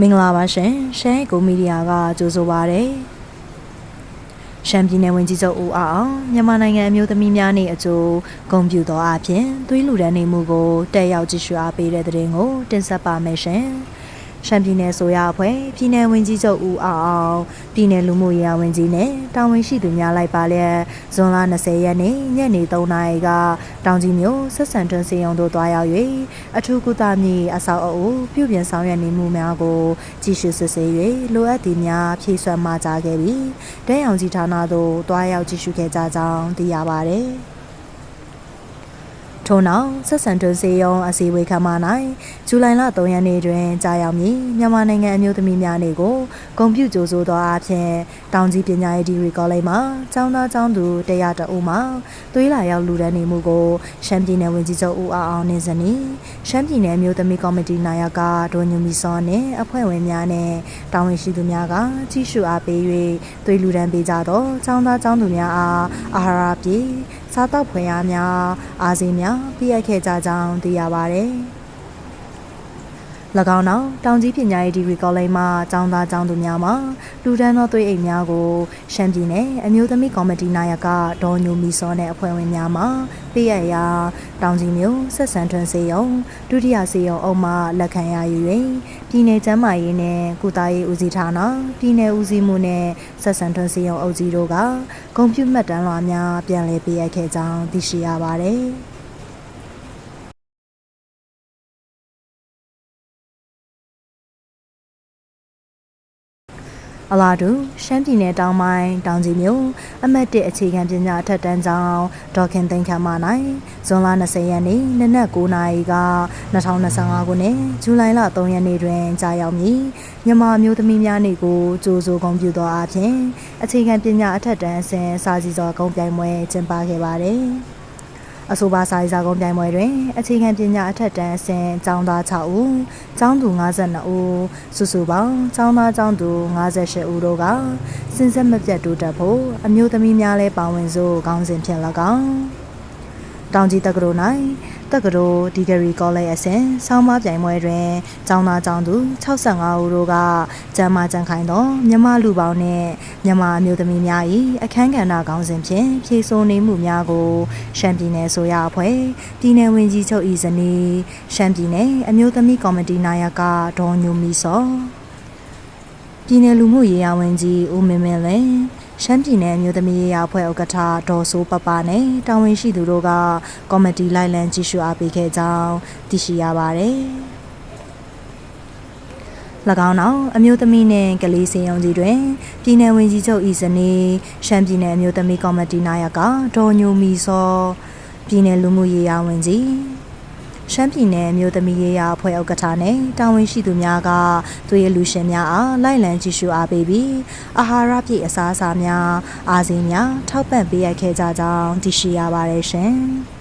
မင်္ဂလာပါရှင်ရှမ်းကိုမီဒီယာကကြိုဆိုပါရစေရှမ်းပြည်နယ်ဝန်ကြီးချုပ်ဦးအောင်မြန်မာနိုင်ငံအမျိုးသမီးများနေ့အကျိုးဂုဏ်ပြုသောအဖြစ်သွေးလူဒန်းနေမှုကိုတက်ရောက်ကြည့်ရှုအားပေးတဲ့တဲ့ရင်ကိုတင်ဆက်ပါမယ်ရှင် ရှမ်းပြည်နယ်ဆိုရအဖွဲ့ပြည်နယ်ဝန်ကြီးချုပ်ဦးအောင်ပြည်နယ်လူမှုရေးဝန်ကြီးနဲ့တာဝန်ရှိသူများလိုက်ပါလျက်ဇွန်လ20ရက်နေ့ညနေ3နာရီကတောင်ကြီးမြို့ဆက်ဆံတွန်းစီယုံတို့တွားရောက်၍အထူးကုသမြည်အဆောက်အအုံပြုပြင်ဆောင်ရွက်နေမှုများကိုကြည့်ရှုစစ်ဆေး၍လိုအပ်သည်များဖြည့်ဆွတ်မှကြားခဲ့ပြီးတဲအောင်ကြီးဌာနသို့တွားရောက်ကြည့်ရှုခဲ့ကြကြောင်းသိရပါသည် ထို့နောက်ဆက်ဆံတွန်းစေယုံအစည်းအဝေးခမ်းမ၌ဇူလိုင်လ3ရက်နေ့တွင်ကြာရောက်မည်မြန်မာနိုင်ငံအမျိုးသမီးများနေ့ကိုဂုဏ်ပြုကြိုဆိုသောအဖြစ်တောင်ကြီးပညာရေးဒီဂရီကောလိပ်မှကျောင်းသားကျောင်းသူတရားတအုပ်မှသွေးလာရောက်လူဒန်းနေမှုကိုရှမ်းပြည်နယ်ဝန်ကြီးချုပ်ဦးအောင်အောင်နေစနီရှမ်းပြည်နယ်အမျိုးသမီးကော်မတီနာယကဒေါ်ညူမီစောနှင့်အဖွဲ့ဝင်များနှင့်တာဝန်ရှိသူများကကြီးစုအားပေး၍သွေးလူဒန်းပေးကြသောကျောင်းသားကျောင်းသူများအားအာဟာရပြေ စားတောက်ဖွယ်အားများအားစီများပြည့်အပ်ခဲ့ကြကြောင်းသိရပါသည်၎ င်းနောက်တောင်ကြီးပညာရေးဒီဂရီကောလိပ်မှကျောင်းသားကျောင်းသူများမှလူဒန်းသောသွေးအိမ်များကိုရှမ်းပြည်နယ်အမျိုးသမီးကော်မတီနာယကဒေါ်ညိုမီစောနဲ့အဖွဲ့ဝင်များမှပေးရရာတောင်ကြီးမြို့ဆက်ဆံထွန်းစေယုံဒုတိယစေယုံအုပ်မှလက်ခံရယူ၍ပြည်내ကျန်းမာရေးနဲ့ကုသရေးဦးစီးဌာနပြည်내ဦးစီးမှုနဲ့ဆက်ဆံထွန်းစေယုံအုပ်ကြီးတို့ကဂုံပြူမှတ်တမ်းလွှာများပြန်လည်ပေးအပ်ခဲ့ကြောင်းသိရှိရပါတယ်။ အလားတူရှမ်းပြည်နယ်တောင်ပိုင်းတောင်ကြီးမြို့အမတ်1အခြေခံပညာအထက်တန်းကျောင်းဒေါခင်သိန်းခမ်းမ၌ဇွန်လ20ရက်နေ့နနက်9:00နာရီက2025ခုနှစ်ဇူလိုင်လ3ရက်နေ့တွင်ကြာရောက်မည်မြန်မာမျိုးသမီးများနေ့ကိုကြိုဆိုဂုဏ်ပြုသောအပြင်အခြေခံပညာအထက်တန်းအဆင့်စာစီစောဂုဏ်ပြိုင်ပွဲကျင်းပခဲ့ပါသည် အဆိုပါစာရေးစာကုန်းပြိုင်ပွဲတွင်အခြေခံပညာအထက်တန်းအဆင့်ကျောင်းသား6ဦး၊ကျောင်းသူ52ဦးစုစုပေါင်းကျောင်းသားကျောင်းသူ58ဦးတို့ကစင်ဆက်မပြတ်တိုးတက်ဖို့အမျိုးသမီးများလည်းပါဝင်စို့ခေါင်းစဉ်ဖြင့်၎င်းတောင်ကြီးတက္ကသိုလ်၌ တက္ကသိုလ်ဒီဂရီကောလိပ်အဆင့်ဆောင်းပါးပြိုင်ပွဲတွင်ကျောင်းသားကျောင်းသူ65ဦးတို့ကကျမ်းမာကြံခိုင်သောမြမလူပေါင်းနှင့်မြမအမျိုးသမီးများ၏အခမ်းကဏ္ဍခေါင်းစဉ်ဖြင့်ဖြည့်ဆို့နေမှုများကိုရှမ်းပြည်နယ်ဆိုရအဖွဲ့ပြည်နယ်ဝင်ကြီးချုပ်ဤဇနီးရှမ်းပြည်နယ်အမျိုးသမီးကော်မတီနာယကဒေါ်ညိုမီစောပြည်နယ်လူမှုရေးရာဝန်ကြီးဦးမင်းမင်းလင်း ရှမ်းပြည်နယ်မျိုးသမီးရေးရာအဖွဲ့ဥက္ကဋ္ဌဒေါ်စိုးပပနဲ့တာဝန်ရှိသူတို့ကကော်မတီလိုက်လံကြီးစုအားပေးခဲ့ကြောင်းသိရှိရပါတယ်။၎င်းနောက်အမျိုးသမီးနှင့်ကလေးစင်ယုံကြီးတွင်ပြည်내ဝင်ကြီးချုပ်ဤဇနီးရှမ်းပြည်နယ်အမျိုးသမီးကော်မတီနာယကဒေါ်ညိုမီစောပြည်내လူမှုရေးရာဝန်ကြီး ရှမ်းပြည်နယ်မြို့သမီးရေးရာအဖွဲ့ဥက္ကဋ္ဌနဲ့တာဝန်ရှိသူများကသူရဲ့လူရှင်များအားလိုက်လံကြည့်ရှုအားပေးပြီးအာဟာရပြည့်အစားအစာများအားစင်းများထောက်ပံ့ပေးရခဲ့ကြကြောင်းသိရှိရပါတယ်ရှင်။